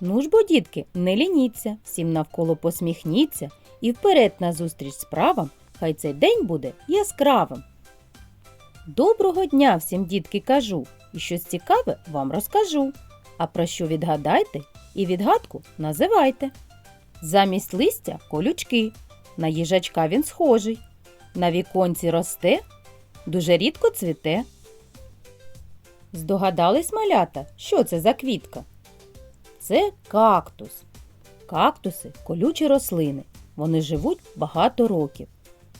бо, дітки, не лініться, всім навколо посміхніться і вперед назустріч справам, хай цей день буде яскравим. Доброго дня всім, дітки, кажу, і щось цікаве вам розкажу. А про що відгадайте і відгадку називайте. Замість листя колючки, на їжачка він схожий, на віконці росте, дуже рідко цвіте. Здогадались малята, що це за квітка? Це кактус. Кактуси колючі рослини. Вони живуть багато років.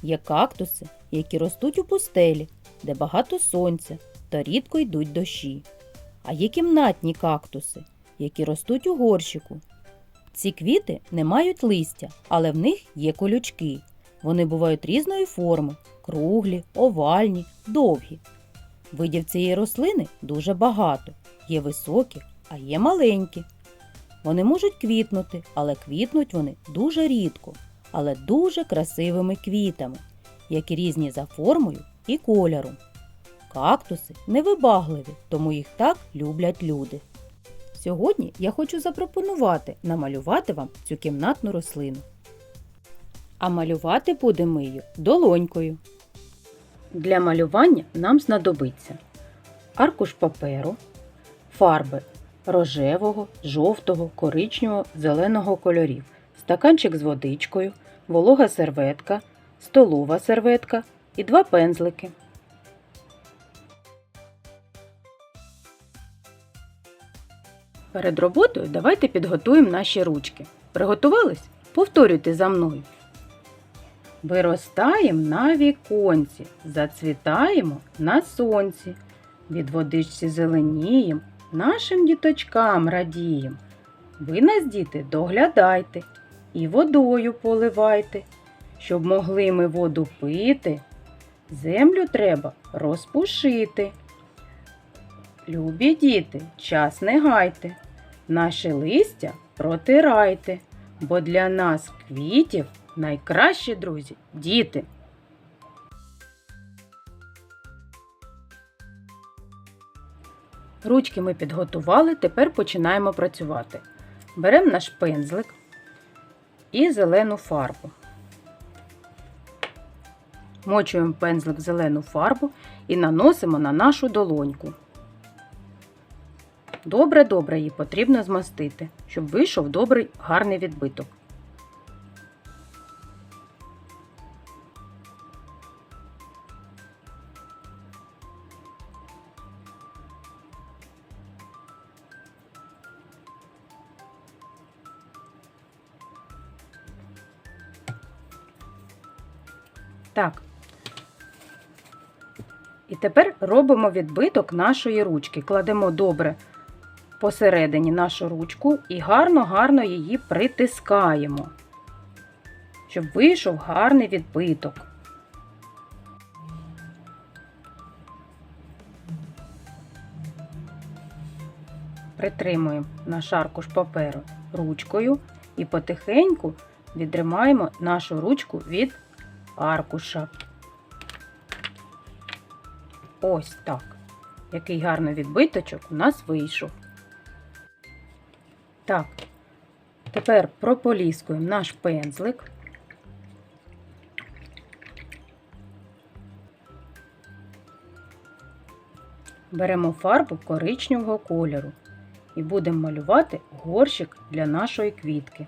Є кактуси, які ростуть у пустелі, де багато сонця та рідко йдуть дощі. А є кімнатні кактуси, які ростуть у горщику. Ці квіти не мають листя, але в них є колючки. Вони бувають різної форми круглі, овальні, довгі. Видів цієї рослини дуже багато. Є високі, а є маленькі. Вони можуть квітнути, але квітнуть вони дуже рідко, але дуже красивими квітами, які різні за формою і кольором. Кактуси невибагливі, тому їх так люблять люди. Сьогодні я хочу запропонувати намалювати вам цю кімнатну рослину. А малювати будемо її долонькою. Для малювання нам знадобиться аркуш паперу, фарби рожевого, жовтого, коричневого, зеленого кольорів, стаканчик з водичкою, волога серветка, столова серветка і два пензлики. Перед роботою давайте підготуємо наші ручки. Приготувались? Повторюйте за мною. Виростаємо на віконці, зацвітаємо на сонці, від водичці зеленієм, нашим діточкам радієм. Ви нас, діти, доглядайте і водою поливайте, щоб могли ми воду пити. Землю треба розпушити. Любі діти, час не гайте, наше листя протирайте, бо для нас квітів найкращі друзі діти. Ручки ми підготували, тепер починаємо працювати. Беремо наш пензлик і зелену фарбу. Мочуємо пензлик в зелену фарбу і наносимо на нашу долоньку. Добре-добре її потрібно змастити, щоб вийшов добрий гарний відбиток. Так. І тепер робимо відбиток нашої ручки. Кладемо добре посередині нашу ручку і гарно-гарно її притискаємо, щоб вийшов гарний відбиток. Притримуємо наш аркуш паперу ручкою і потихеньку відримаємо нашу ручку від аркуша. Ось так. Який гарний відбиточок у нас вийшов. Так, тепер прополіскуємо наш пензлик. Беремо фарбу коричневого кольору і будемо малювати горщик для нашої квітки.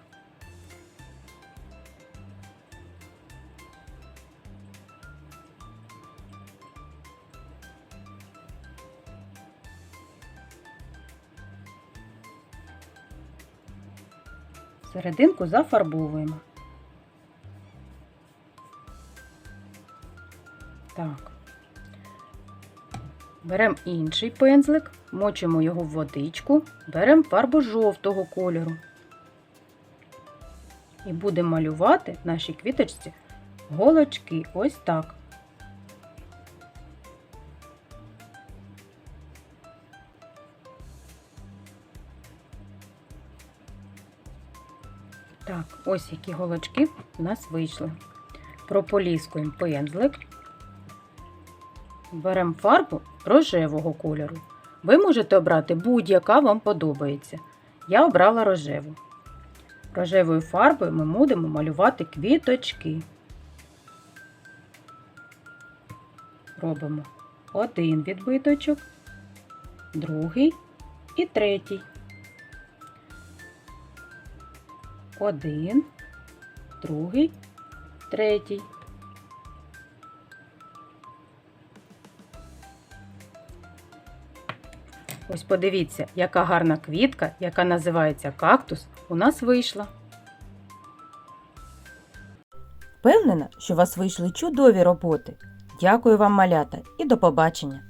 Серединку зафарбовуємо. Так. Беремо інший пензлик, мочимо його в водичку, беремо фарбу жовтого кольору. І будемо малювати нашій квіточці голочки ось так. Так, ось які голочки у нас вийшли. Прополіскуємо пензлик. Беремо фарбу рожевого кольору. Ви можете обрати будь-яка вам подобається. Я обрала рожеву. Рожевою фарбою ми будемо малювати квіточки. Робимо один відбиточок, другий і третій. Один, другий, третій. Ось подивіться, яка гарна квітка, яка називається кактус, у нас вийшла. Впевнена, що у вас вийшли чудові роботи. Дякую вам, малята, і до побачення!